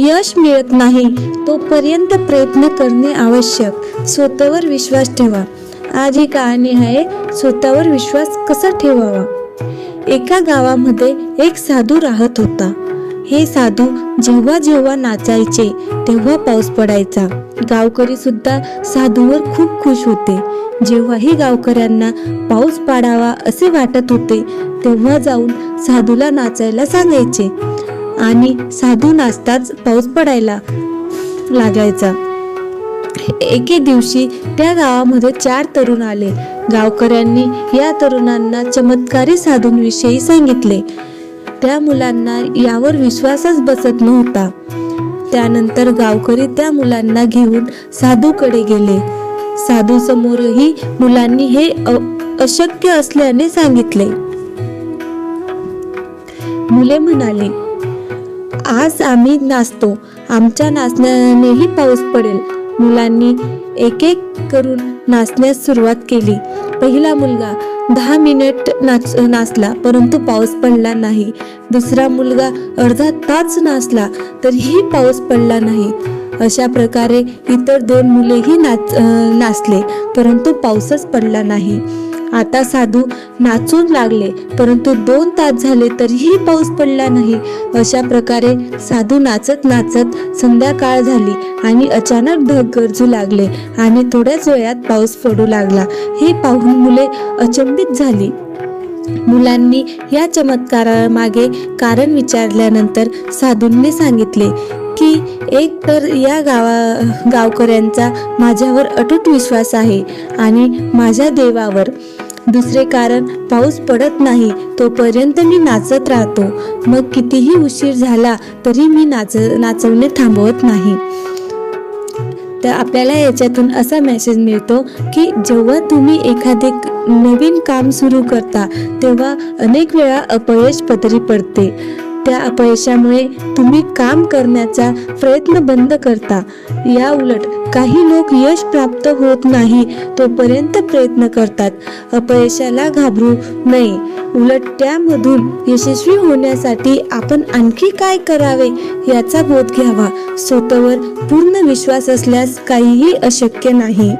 यश मिळत नाही तोपर्यंत प्रयत्न करणे आवश्यक. स्वतःवर विश्वास ठेवा. आज ही कहाणी आहे स्वतःवर विश्वास कसा ठेवावा? एका गावामध्ये एक साधू राहत होता. हे साधू जेव्हा जेव्हा नाचायचे तेव्हा पाऊस पडायचा. गावकरी सुद्धा साधूवर खूप खुश होते. जेव्हाही गावकऱ्यांना पाऊस पाडावा असे वाटत होते तेव्हा जाऊन साधूला नाचायला सांगायचे. आणि साधू नाचताच पाऊस पडायला लागायचा. एके दिवशी त्या गावामध्ये चार तरुण आले. गावकऱ्यांनी या तरुणांना चमत्कारी साधूंविषयी सांगितले. त्या मुलांना यावर विश्वासच बसत नव्हता. त्यानंतर गावकरी त्या मुलांना घेऊन साधूकडे गेले. साधू समोरही मुलांनी हे अ- अशक्य असल्याने सांगितले. मुले म्हणाले आज आम्ही नाचतो. आमच्या नाचण्यानेही पाऊस पडेल. मुलांनी एक एक करून नाचण्यास सुरुवात केली. पहिला मुलगा दहा मिनिट नाच नाचला परंतु पाऊस पडला नाही. दुसरा मुलगा अर्धा तास नाचला तरीही पाऊस पडला नाही. अशा प्रकारे इतर दोन मुलेही नाच नाचले परंतु पाऊसच पडला नाही. आता साधू नाचून लागले परंतु दोन तास झाले तरीही पाऊस पडला नाही. अशा प्रकारे साधू नाचत नाचत संध्याकाळ झाली आणि अचानक ढग गरजू लागले आणि थोड्याच वेळात पाऊस पडू लागला. हे पाहून मुले अचंबित झाली. मुलांनी या चमत्कारामागे कारण विचारल्यानंतर साधूंनी सांगितले की एक तर या गावा गावकऱ्यांचा माझ्यावर अटूट विश्वास आहे आणि माझ्या देवावर दुसरे कारण पाऊस पडत नाही तोपर्यंत मी नाचत राहतो. मग कितीही उशीर झाला तरी मी नाच नाचवणे थांबवत नाही. तर आपल्याला याच्यातून असा मेसेज मिळतो की जेव्हा तुम्ही एखादे नवीन काम सुरू करता तेव्हा अनेक वेळा अपयश पदरी पडते. त्या अपयशामुळे तुम्ही काम करण्याचा प्रयत्न बंद करता. या उलट काही लोक यश प्राप्त होत नाही तोपर्यंत प्रयत्न करतात. अपयशाला घाबरू नये. उलट त्यामधून यशस्वी होण्यासाठी आपण आणखी काय करावे याचा बोध घ्यावा. स्वतःवर पूर्ण विश्वास असल्यास काहीही अशक्य नाही.